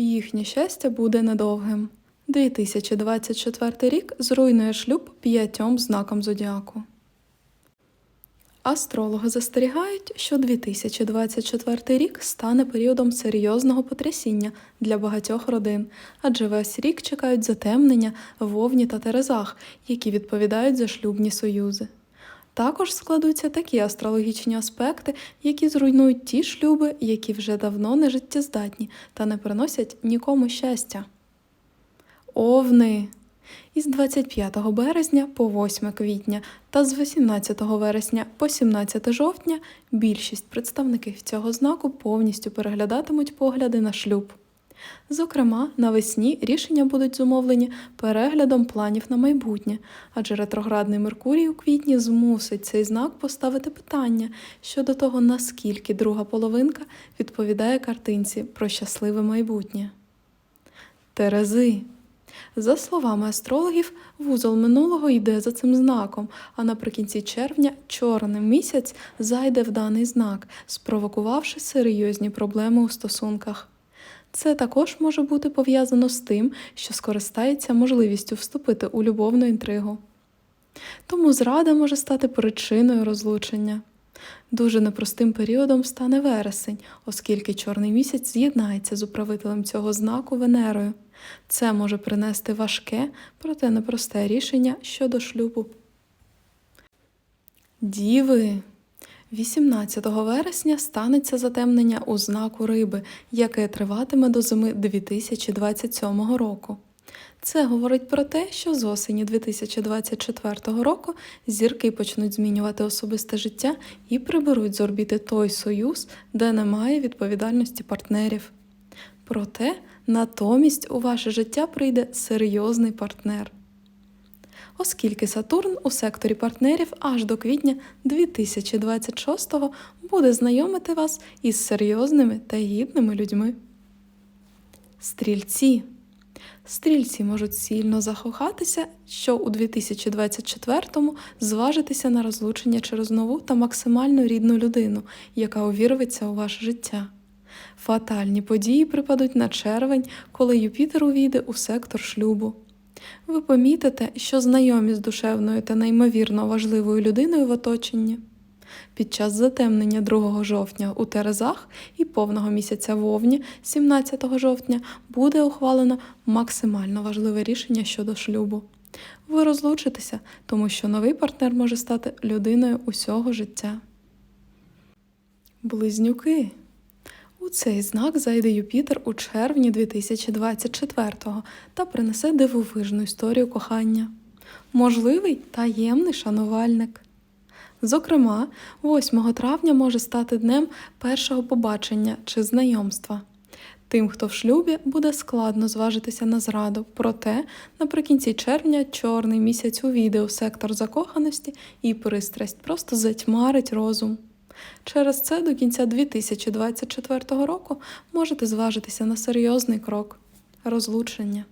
Їхнє щастя буде недовгим. 2024 рік зруйнує шлюб п'ятьом знаком зодіаку. Астрологи застерігають, що 2024 рік стане періодом серйозного потрясіння для багатьох родин, адже весь рік чекають затемнення вовні та терезах, які відповідають за шлюбні союзи. Також складуться такі астрологічні аспекти, які зруйнують ті шлюби, які вже давно не життєздатні та не приносять нікому щастя. Овни із 25 березня по 8 квітня та з 18 вересня по 17 жовтня більшість представників цього знаку повністю переглядатимуть погляди на шлюб. Зокрема, навесні рішення будуть зумовлені переглядом планів на майбутнє, адже ретроградний Меркурій у квітні змусить цей знак поставити питання щодо того, наскільки друга половинка відповідає картинці про щасливе майбутнє. Терези. За словами астрологів, вузол минулого йде за цим знаком, а наприкінці червня чорний місяць зайде в даний знак, спровокувавши серйозні проблеми у стосунках. Це також може бути пов'язано з тим, що скористається можливістю вступити у любовну інтригу. Тому зрада може стати причиною розлучення. Дуже непростим періодом стане вересень, оскільки чорний місяць з'єднається з управителем цього знаку Венерою. Це може принести важке, проте непросте рішення щодо шлюбу. Діви. 18 вересня станеться затемнення у знаку риби, яке триватиме до зими 2027 року. Це говорить про те, що з осені 2024 року зірки почнуть змінювати особисте життя і приберуть з орбіти той союз, де немає відповідальності партнерів. Проте натомість у ваше життя прийде серйозний партнер. Оскільки Сатурн у секторі партнерів аж до квітня 2026-го буде знайомити вас із серйозними та гідними людьми. Стрільці. Стрільці можуть сильно захохатися, що у 2024-му зважитися на розлучення через нову та максимально рідну людину, яка увірветься у ваше життя. Фатальні події припадуть на червень, коли Юпітер увійде у сектор шлюбу. Ви помітите, що знайомі з душевною та неймовірно важливою людиною в оточенні. Під час затемнення 2 жовтня у Терезах і повного місяця вовні 17 жовтня буде ухвалено максимально важливе рішення щодо шлюбу. Ви розлучитеся, тому що новий партнер може стати людиною усього життя. Близнюки. У цей знак зайде Юпітер у червні 2024-го та принесе дивовижну історію кохання. Можливий таємний шанувальник. Зокрема, 8 травня може стати днем першого побачення чи знайомства. Тим, хто в шлюбі, буде складно зважитися на зраду, проте наприкінці червня чорний місяць увійде у сектор закоханості і пристрасть просто затьмарить розум. Через це до кінця 2024 року можете зважитися на серйозний крок розлучення.